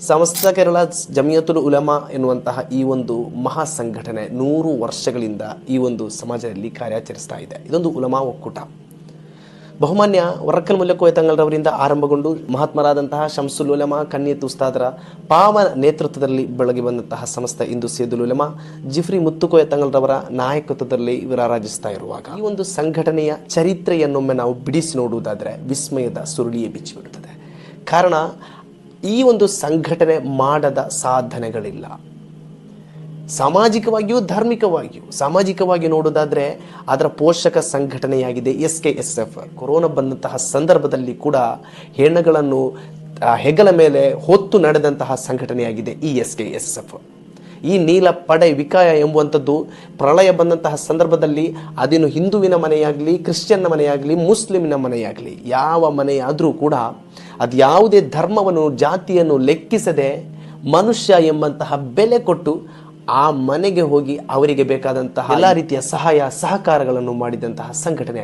ಸಮಸ್ತ ಕೇರಳ ಜಮಿಯತುಲ್ ಉಲಮಾ ಎನ್ನುವಂತಹ ಈ ಒಂದು ಮಹಾ ಸಂಘಟನೆ ನೂರು ವರ್ಷಗಳಿಂದ ಈ ಒಂದು ಸಮಾಜದಲ್ಲಿ ಕಾರ್ಯಾಚರಿಸ್ತಾ ಇದೆ. ಇದೊಂದು ಉಲಮಾ ಒಕ್ಕೂಟ. ಬಹುಮಾನ್ಯ ವರಕಲ್ ಮುಲ್ಲಕೋಯ ತಂಗಳರವರಿಂದ ಆರಂಭಗೊಂಡು ಮಹಾತ್ಮರಾದಂತಹ ಶಂಸುಲ್ ಉಲಮಾ ಕನ್ಯತ್ ಉಸ್ತಾದರ ಪಾವ ನೇತೃತ್ವದಲ್ಲಿ ಬೆಳಗಿ ಬಂದಂತಹ ಸಮಸ್ತ ಇಂದು ಸೇದುಲ್ ಉಲಮಾ, ಜಿಫ್ರಿ ಮುತ್ತುಕೋಯ ತಂಗಳರವರ ನಾಯಕತ್ವದಲ್ಲಿ ವಿರಾರಾಜಿಸ್ತಾ ಇರುವಾಗ. ಈ ಒಂದು ಸಂಘಟನೆಯ ಚರಿತ್ರೆಯನ್ನೊಮ್ಮೆ ನಾವು ಬಿಡಿಸಿ ನೋಡುವುದಾದರೆ ವಿಸ್ಮಯದ ಸುರುಳಿಯೇ ಬಿಚ್ಚಿಬಿಡುತ್ತದೆ. ಕಾರಣ ಈ ಒಂದು ಸಂಘಟನೆ ಮಾಡದ ಸಾಧನೆಗಳಿಲ್ಲ. ಸಾಮಾಜಿಕವಾಗಿಯೂ, ಧಾರ್ಮಿಕವಾಗಿಯೂ, ಸಾಮಾಜಿಕವಾಗಿ ನೋಡೋದಾದರೆ ಅದರ ಪೋಷಕ ಸಂಘಟನೆಯಾಗಿದೆ S K S F corona ಬಂದಂತಹ ಸಂದರ್ಭದಲ್ಲಿ ಕೂಡ ಹೆಣ್ಣುಗಳನ್ನು ಹೆಗಲ ಮೇಲೆ ಹೊತ್ತು ನಡೆದಂತಹ ಸಂಘಟನೆಯಾಗಿದೆ ಈ ಎಸ್ ಕೆ ಎಸ್ ಎಫ್ ಈ ನೀಲ ಪಡೆ ವಿಕಾಯ ಎಂಬುವಂಥದ್ದು ಪ್ರಳಯ ಬಂದಂತಹ ಸಂದರ್ಭದಲ್ಲಿ ಅದೇನು ಹಿಂದುವಿನ ಮನೆಯಾಗಲಿ, ಕ್ರಿಶ್ಚಿಯನ್ನ ಮನೆಯಾಗಲಿ ಮುಸ್ಲಿಮಿನ ಮನೆಯಾಗಲಿ ಯಾವ ಮನೆಯಾದರೂ ಕೂಡ ಅದು ಯಾವುದೇ ಧರ್ಮವನ್ನು, ಜಾತಿಯನ್ನು ಲೆಕ್ಕಿಸದೆ ಮನುಷ್ಯ ಎಂಬಂತಹ ಬೆಲೆ ಕೊಟ್ಟು ಆ ಮನೆಗೆ ಹೋಗಿ ಅವರಿಗೆ ಬೇಕಾದಂತಹ ಎಲ್ಲ ರೀತಿಯ ಸಹಾಯ, ಸಹಕಾರಗಳನ್ನು ಮಾಡಿದಂತಹ ಸಂಘಟನೆ